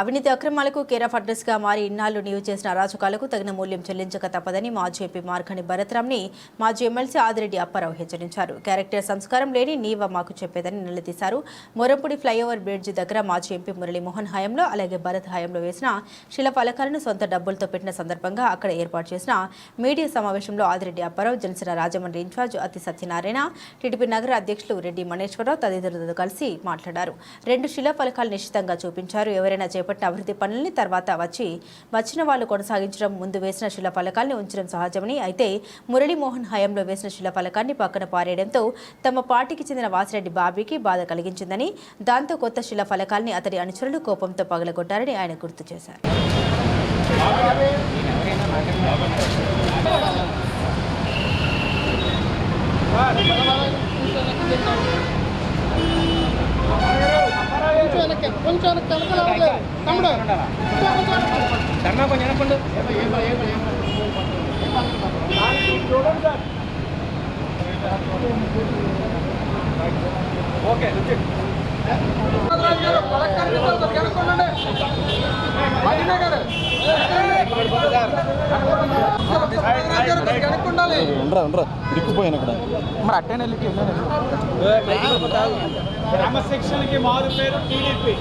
అవినీతి అక్రమాలకు కేరాఫ్ అడ్రస్గా మారి ఇన్నాళ్ళు నీవు చేసిన అరాచకాలకు తగిన మూల్యం చెల్లించక తప్పదని మాజీ ఎంపీ మార్గని భరత్రామ్ని మాజీ ఎమ్మెల్సీ ఆదిరెడ్డి అప్పారావు హెచ్చరించారు. క్యారెక్టర్ సంస్కారం లేని నీవ మాకు చెప్పేదని నిలదీశారు. మొరంపుడి ఫ్లైఓవర్ బ్రిడ్జి దగ్గర మాజీ ఎంపీ మురళీమోహన్ హయాంలో అలాగే భరత్ హయాంలో వేసిన శిల ఫలకాలను సొంత డబ్బులతో పెట్టిన సందర్భంగా అక్కడ ఏర్పాటు చేసిన మీడియా సమావేశంలో ఆదిరెడ్డి అప్పారావు జనసేన రాజమండ్రి ఇన్ఛార్జ్ అతి సత్యనారాయణ టీడీపీ నగర అధ్యక్షులు రెడ్డి మణేశ్వరరావు తదితరులతో కలిసి మాట్లాడారు. రెండు శిలా ఫలకాలు నిశ్చితంగా చూపించారు. ఎవరైనా చేపట్టిన అభివృద్ధి పనుల్ని తర్వాత వచ్చి వచ్చిన వాళ్ళు కొనసాగించడం ముందు వేసిన శిల ఫలకాల్ని ఉంచడం సహజమని అయితే మురళీమోహన్ హయాంలో వేసిన శిల ఫలకాన్ని పక్కన పారేయడంతో తమ పార్టీకి చెందిన వాసిరెడ్డి బాబీకి బాధ కలిగించిందని దాంతో కొత్త శిల ఫలకాల్ని అతడి అనుచరులు కోపంతో పగలగొట్టారని ఆయన గుర్తు చేశారు. ఇరుక్కుపోయాను అక్కడ మరి అట్టేనే వెళ్ళి క్రమశిక్షణకి మారు పేరు టీడీపీ.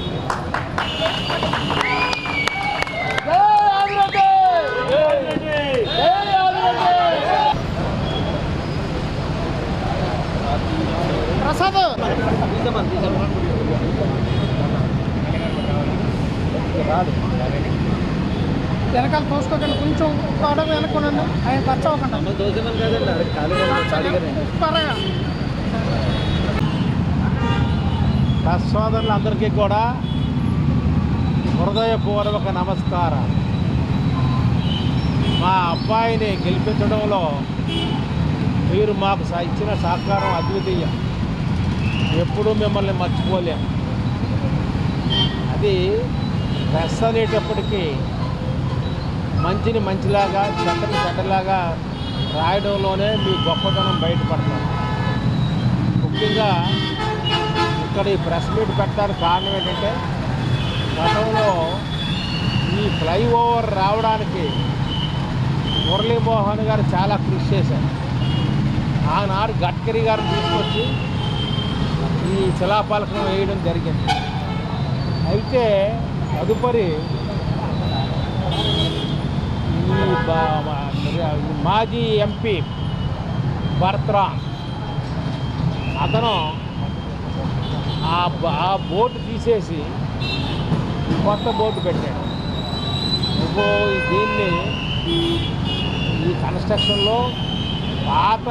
వెనకాల తోసుకోకండి. కొంచెం ఒక అడుగు వెనక్కొనండి ఆయన ఖర్చు అవ్వకండి. సోదరులందరికీ కూడా హృదయపూర్వక నమస్కారం మా అబ్బాయిని గెలిపించడంలో మీరు మాకు ఇచ్చిన సహకారం అద్వితీయం. ఎప్పుడూ మిమ్మల్ని మర్చిపోలేం. అది ప్రెస్ అనేటప్పటికీ మంచిని మంచిలాగా చెడ్డని చెడ్డలాగా రాయడంలోనే మీ గొప్పతనం బయటపడతారు ముఖ్యంగా ఇక్కడ ఈ ప్రెస్ మీట్ పెట్టడానికి కారణం ఏంటంటే గతంలో ఈ ఫ్లైఓవర్ రావడానికి మురళీమోహన్ గారు చాలా కృషి చేశారు. ఆనాడు గడ్కరీ గారిని తీసుకొచ్చి ఈ శిలాపాలకం వేయడం జరిగింది. అయితే తదుపరి ఈ మాజీ ఎంపీ భర్త్రా. అతను ఆ బోర్డు తీసేసి కొత్త బోర్డు పెట్టాడు. నువ్వు దీన్ని ఈ కన్స్ట్రక్షన్లో పాత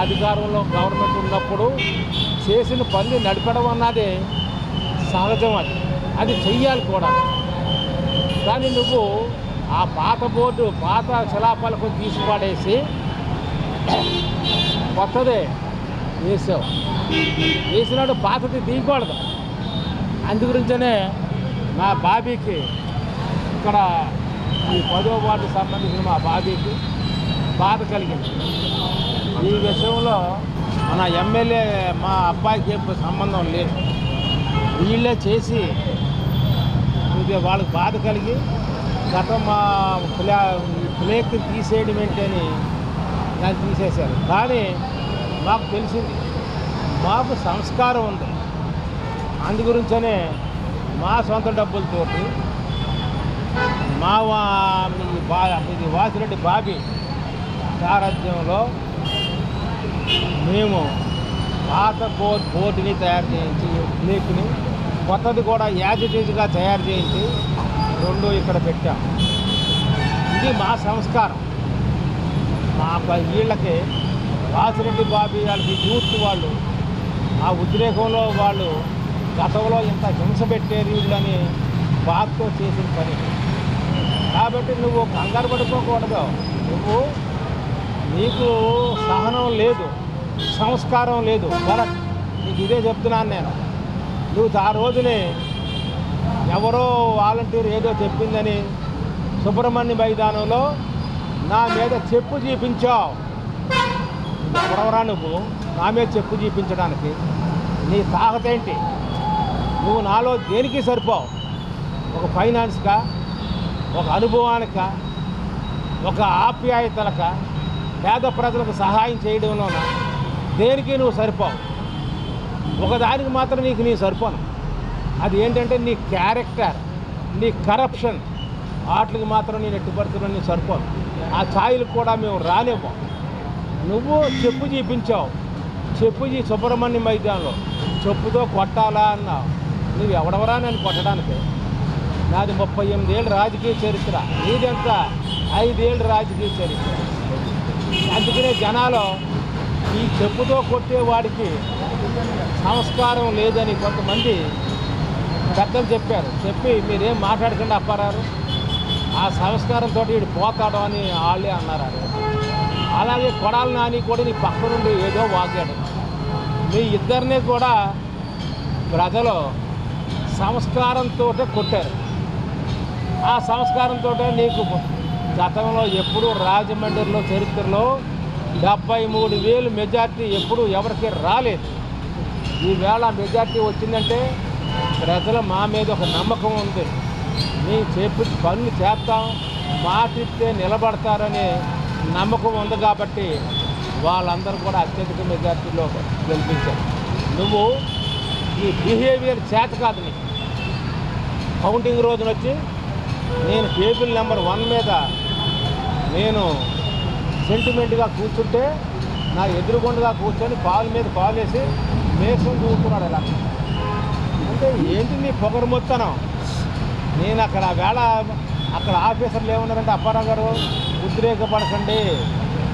అధికారంలో గవర్నమెంట్ ఉన్నప్పుడు చేసిన పని నడపడం అన్నది సహజం అది. అది చెయ్యాలి కూడా. కానీ నువ్వు ఆ పాత బోర్డు పాత శిలాపాలకు తీసి పడేసి కొత్తదే వేసావు. వేసినాడు పాతది తీయకూడదు. అందు గురించనే మా బాబీకి ఇక్కడ ఈ పదో వార్డు సంబంధించిన మా బాబీకి బాధ కలిగింది. ఈ విషయంలో మన ఎమ్మెల్యే మా అబ్బాయికి ఏం సంబంధం లేదు. వీళ్ళే చేసి ఇది వాళ్ళకి బాధ కలిగి గతం మా ప్లే ప్లేక్ తీసేయడం ఏంటని దాన్ని తీసేశారు. కానీ మాకు తెలిసింది మాకు సంస్కారం ఉంది. అందుగురించనే మా సొంత డబ్బులతోటి మా బా ఇది వాసిరెడ్డి బాబీ సారథ్యంలో మేము పాత బోర్డ్ బోర్డుని తయారు చేయించి ప్లేక్ని కొత్తది కూడా యాజిటీజ్గా తయారు చేయించి రెండు ఇక్కడ పెట్టాం. ఇది మా సంస్కారం. మా వీళ్ళకి వాసిరెడ్డి బాబీ వాళ్ళకి యూత్ వాళ్ళు ఆ ఉద్రేకంలో వాళ్ళు గతంలో ఇంత హింస పెట్టేది వీళ్ళని బాధతో చేసిన పని. కాబట్టి నువ్వు కంగారు పడిపోకూడదు. నువ్వు నీకు సహనం లేదు సంస్కారం లేదు. కరెక్ట్. నీకు ఇదే చెప్తున్నాను నేను. నువ్వు ఆ రోజునే ఎవరో వాలంటీర్ ఏదో చెప్పిందని సుబ్రహ్మణ్య మైదానంలో నా మీద చెప్పు చూపించావు. ఎవరెవరా నువ్వు? నా మీద చెప్పు చూపించడానికి. నీ తాగతేంటి నువ్వు నాలో దేనికి సరిపోవు? ఒక ఫైనాన్స్కా? ఒక అనుభవానిక? ఒక ఆప్యాయతలక? పేద ప్రజలకు సహాయం చేయడంలోన? దేనికి నువ్వు సరిపోవు? ఒకదానికి మాత్రం నీకు నీ సరిపోను. అది ఏంటంటే నీ క్యారెక్టర్ నీ కరప్షన్ వాటికి మాత్రం నేను ఎట్టుపడుతున్నా నీ సరిపోను. ఆ ఛాయిలకు కూడా మేము రానివ్వం. నువ్వు చెప్పు చూపించావు. చెప్పు చీ సుబ్రహ్మణ్యం మైదానంలో. చెప్పుతో కొట్టాలా అన్నావు. నువ్వు ఎవడవరా నన్ను కొట్టడానికి? నాది ముప్పై ఎనిమిదేళ్ళు రాజకీయ చరిత్ర. నీదెంత? ఐదేళ్ళు రాజకీయ చరిత్ర. అందుకనే జనాలు ఈ చెప్పుతో కొట్టేవాడికి సంస్కారం లేదని కొంతమంది పెద్దలు చెప్పారు. చెప్పి మీరేం మాట్లాడకుండా అప్పారారు? ఆ సంస్కారంతో వీడు పోతాడు అని వాళ్ళే అన్నారు అలాగే కొడాలి నాని కూడా నీ పక్క నుండి ఏదో వాగాడు. మీ ఇద్దరిని కూడా ప్రజలు సంస్కారంతో కొట్టారు. ఆ సంస్కారంతో నీకు గతంలో ఎప్పుడూ రాజమండ్రిలో చరిత్రలో డెబ్బై మూడు వేలు మెజార్టీ ఎప్పుడు ఎవరికి రాలేదు. ఈవేళ మెజార్టీ వచ్చిందంటే ప్రజలు మా మీద ఒక నమ్మకం ఉంది. మీ చెప్పి పనులు చేస్తాం మాటిస్తే నిలబడతారనే నమ్మకం ఉంది కాబట్టి వాళ్ళందరూ కూడా అత్యధిక మెజార్టీలో గెలిపించారు. నువ్వు ఈ బిహేవియర్ చేత కాదు నీకు. కౌంటింగ్ రోజున వచ్చి నేను టేబుల్ నెంబర్ వన్ మీద నేను సెంటిమెంట్గా కూర్చుంటే నా ఎదురుగుండగా కూర్చొని పాలు మీద పాలేసి వేసి మేసం చూస్తున్నాడు ఇలా ఏంటి నీ పొగరు మొత్తనం నేను అక్కడ వేళ అక్కడ ఆఫీసర్లు ఏమన్నారంటే అప్పారావు గారు ఉద్రేకపడకండి.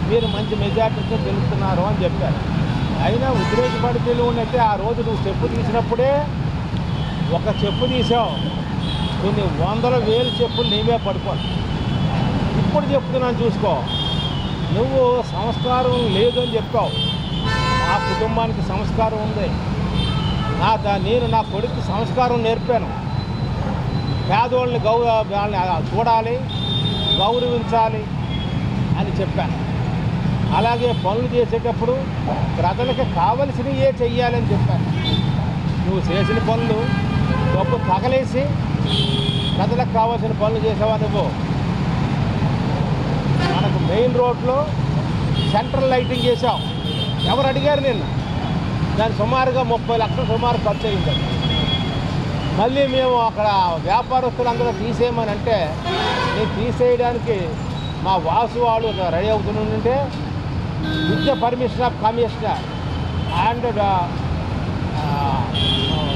మీరు మంచి మెజార్టీతో గెలుస్తున్నారు అని చెప్పారు. అయినా ఉద్రేకపడి తెలియనైతే ఆ రోజు నువ్వు చెప్పు తీసినప్పుడే ఒక చెప్పు తీసావు. కొన్ని వందల వేలు చెప్పులు నీవే పడిపోను ఇప్పుడు చెప్తున్నాను చూసుకో. నువ్వు సంస్కారం లేదు అని చెప్పావు ఆ కుటుంబానికి సంస్కారం ఉంది. నా దా- నేను నా కొడుకు సంస్కారం నేర్పాను. పేదోళ్ళని గౌ వాళ్ళని చూడాలి గౌరవించాలి అని చెప్పాను. అలాగే పనులు చేసేటప్పుడు ప్రజలకు కావలసినవి ఏ చెయ్యాలని చెప్పాను. నువ్వు చేసిన పనులు డబ్బు తగలేసి ప్రజలకు కావాల్సిన పనులు చేసావా నువ్వు? మనకు మెయిన్ రోడ్లో సెంట్రల్ లైటింగ్ చేసావు ఎవరు అడిగారు నిన్ను? దాని సుమారుగా ముప్పై లక్షలు సుమారు ఖర్చు అయింది. మళ్ళీ మేము అక్కడ వ్యాపారస్తులందరూ తీసేయమని అంటే నేను తీసేయడానికి మా వాసు వాళ్ళు రెడీ అవుతుంటే with permission of commissioner and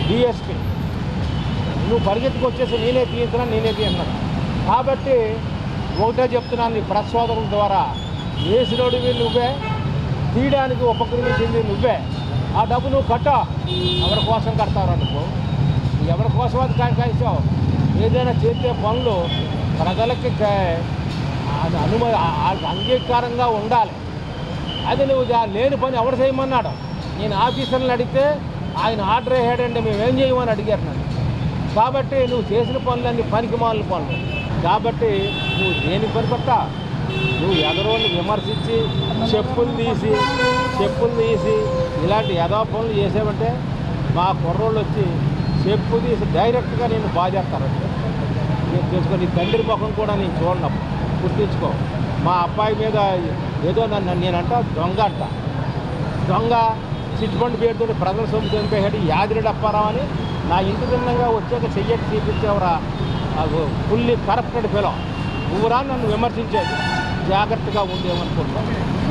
DSP. నువ్వు పరిగెత్తుకు వచ్చేసి నేనే తీయించినా నేనే తీయన్నాను కాబట్టి ఒకటే చెప్తున్నాను నీ ప్రచోదనం ద్వారా. వేసినోడివి నువ్వే తీయడానికి ఉపక్రమించింది నువ్వే. ఆ డబ్బు నువ్వు కట్టా. ఎవరి కోసం కడతావు నువ్వు ఎవరి కోసం అది కాయ ఏదైనా చేసే పనులు ప్రజలకి అది అనుమతి అంగీకారంగా ఉండాలి. అది నువ్వు లేని పని ఎవరు చేయమన్నాడు? నేను ఆఫీసర్ని అడిగితే ఆయన ఆర్డర్ వేసాడంటే మేము ఏం చేయమని అడిగారు నన్ను. కాబట్టి నువ్వు చేసిన పనులన్నీ పనికి మాలిన పనులు. కాబట్టి నువ్వు దేనికి పనిపట్టా నువ్వు ఎదరోళ్ళు విమర్శించి చెప్పులు తీసి చెప్పులు తీసి ఇలాంటి యథా పనులు చేసావంటే మా కుర్రోళ్ళు వచ్చి చెప్పు తీసి డైరెక్ట్గా నేను బాధేస్తానండి నేను తెలుసుకో నీ తండ్రి ముఖం కూడా నేను చూడను. గుర్తించుకో. మా అబ్బాయి మీద ఏదో నన్ను నేనంట దొంగ అంట. దొంగ చిట్టుబండి పేరుతో ప్రజల సొమ్ము చంపేసాడు యాదిరెడ్డి అప్పారావు అని నా ఇంటి భిన్నంగా వచ్చాక చెయ్యకి చూపించేవరా ఫుల్లీ కరప్టెడ్ ఫిలో నువ్వురా నన్ను విమర్శించేది. జాగ్రత్తగా ఉండేమనుకుంటా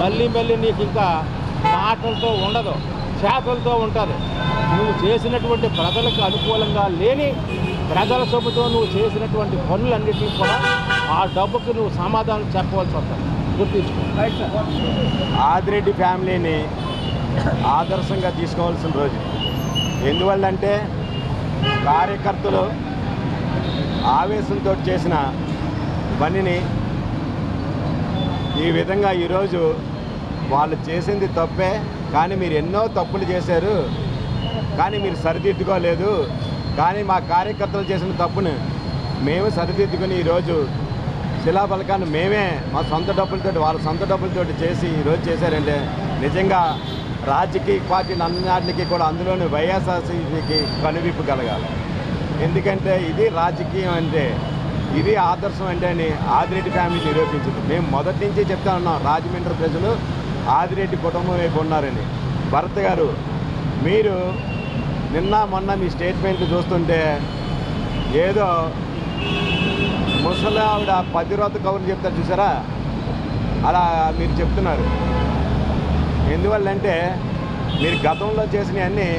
మళ్ళీ మళ్ళీ నీకు ఇంకా మాటలతో ఉండదు చేతలతో ఉంటుంది. నువ్వు చేసినటువంటి ప్రజలకు అనుకూలంగా లేని ప్రజల సొమ్ముతో నువ్వు చేసినటువంటి పనులన్నిటికీ కూడా ఆ డబ్బుకి నువ్వు సమాధానం చెప్పవలసి వస్తుంది. గుర్తించుకో. ఆదిరెడ్డి ఫ్యామిలీని ఆదర్శంగా తీసుకోవాల్సిన రోజు. ఎందువల్లంటే కార్యకర్తలు ఆవేశంతో చేసిన పనిని ఈ విధంగా ఈరోజు వాళ్ళు చేసింది తప్పే కానీ మీరు ఎన్నో తప్పులు చేశారు. కానీ మీరు సరిదిద్దుకోలేదు. కానీ మా కార్యకర్తలు చేసిన తప్పును మేము సరిదిద్దుకుని ఈరోజు శిలాఫలకాన్ని మేమే మా సొంత డబ్బులతో వాళ్ళ సొంత డబ్బులతో చేసి ఈరోజు చేశారంటే నిజంగా రాజకీయ పార్టీలు అన్నింటికి కూడా అందులోని వైఎస్ఆర్సీకి కనువిప్పు కలగాలి. ఎందుకంటే ఇది రాజకీయం అంటే ఇది ఆదర్శం అంటే అని ఆదిరెడ్డి ఫ్యామిలీ నిరూపించింది. మేము మొదటి నుంచి చెప్తా ఉన్నాం రాజమండ్రి ప్రజలు ఆదిరెడ్డి కుటుంబం వైపు ఉన్నారని. భరత్ గారు మీరు నిన్న మొన్న మీ స్టేట్మెంట్ చూస్తుంటే ఏదో ముసలి ఆవిడ పతివ్రత కవులు చెప్తారు చూసారా? అలా మీరు చెప్తున్నారు. ఎందువల్లంటే మీరు గతంలో చేసినవన్నీ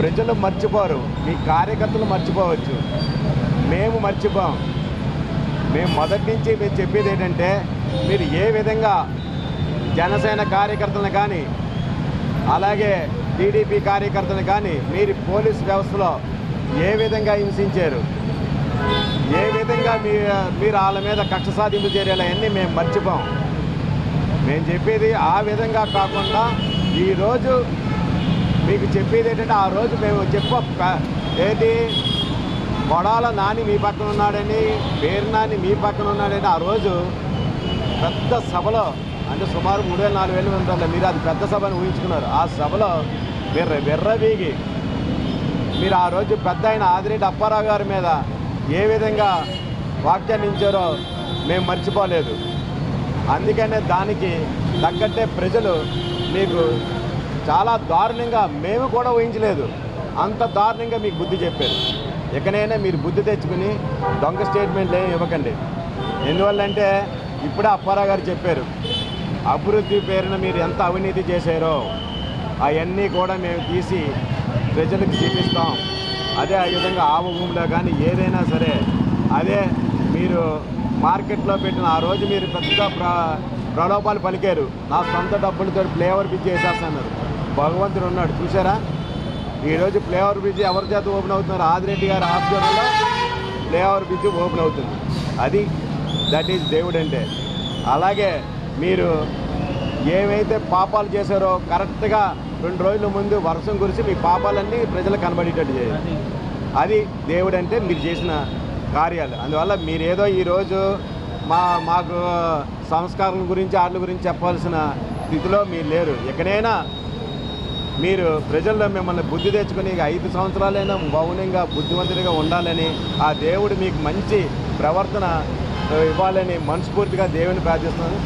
ప్రజలు మర్చిపోరు మీ కార్యకర్తలు మర్చిపోవచ్చు. మేము మర్చిపోం. మేము మొదటి నుంచి మేము చెప్పేది ఏంటంటే మీరు ఏ విధంగా జనసేన కార్యకర్తలను కానీ అలాగే టీడీపీ కార్యకర్తలను కానీ మీరు పోలీస్ వ్యవస్థలో ఏ విధంగా హింసించారు? ఏ విధంగా మీ మీరు వాళ్ళ మీద కక్ష సాధింపు చర్యలు మేము మర్చిపోం. మేము చెప్పేది ఆ విధంగా కాకుండా ఈరోజు మీకు చెప్పేది ఏంటంటే ఆ రోజు మేము చెప్ప ఏది కొడాల నాని మీ పక్కన ఉన్నాడని పేరు నాని మీ పక్కన ఉన్నాడని ఆ రోజు పెద్ద సభలో అంటే సుమారు మూడు వేల నాలుగు వేలు ఉంటారు మీరు అది పెద్ద సభను ఊహించుకున్నారు. ఆ సభలో మీరు వెర్రవీగి మీరు ఆ రోజు పెద్ద ఆయన ఆదిరెడ్డి అప్పారావు గారి మీద ఏ విధంగా వ్యాఖ్యానించారో మేము మర్చిపోలేదు. అందుకనే దానికి తగ్గట్టే ప్రజలు మీకు చాలా దారుణంగా మేము కూడా ఊహించలేదు. అంత దారుణంగా మీకు బుద్ధి చెప్పారు. ఇకనైనా మీరు బుద్ధి తెచ్చుకుని దొంగ స్టేట్మెంట్లు ఏమి ఇవ్వకండి. ఎందువల్లంటే ఇప్పుడే అప్పారావు గారు చెప్పారు అభివృద్ధి పేరున మీరు ఎంత అవినీతి చేశారో అవన్నీ కూడా మేము తీసి ప్రజలకు చూపిస్తాం. అదే ఆ విధంగా ఆవు భూమిలో కానీ ఏదైనా సరే అదే మీరు మార్కెట్లో పెట్టిన ఆ రోజు మీరు పెద్ద ప్ర ప్రలోభాలు పలికారు. నా సొంత డబ్బులతో ఫ్లేవర్ పిచ్చి చేసేస్తున్నారు భగవంతుడు ఉన్నాడు చూసారా ఈరోజు ఫ్లేవర్ బ్రిడ్జ్ ఎవరి చేత ఓపెన్ అవుతున్నారు ఆదిరెడ్డి గారి ఆధ్వర్యంలో ఫ్లేవర్ బ్రిడ్జ్ ఓపెన్ అవుతుంది. అది దట్ ఈజ్ దేవుడు అంటే. అలాగే మీరు ఏవైతే పాపాలు చేశారో కరెక్ట్గా రెండు రోజుల ముందు వర్షం కురిసి మీ పాపాలన్నీ ప్రజలకు కనబడేటట్టు చేయాలి అది దేవుడు అంటే మీరు చేసిన కార్యాలు. అందువల్ల మీరేదో ఈరోజు మా మాకు సంస్కారం గురించి వాళ్ళ గురించి చెప్పాల్సిన స్థితిలో మీరు లేరు. ఎక్కడైనా మీరు ప్రజల్లో మిమ్మల్ని బుద్ధి తెచ్చుకొని ఐదు సంవత్సరాలైనా మౌనంగా బుద్ధిమంతుడిగా ఉండాలని ఆ దేవుడు మీకు మంచి ప్రవర్తన ఇవ్వాలని మనస్ఫూర్తిగా దేవుని ప్రార్థిస్తున్నాను.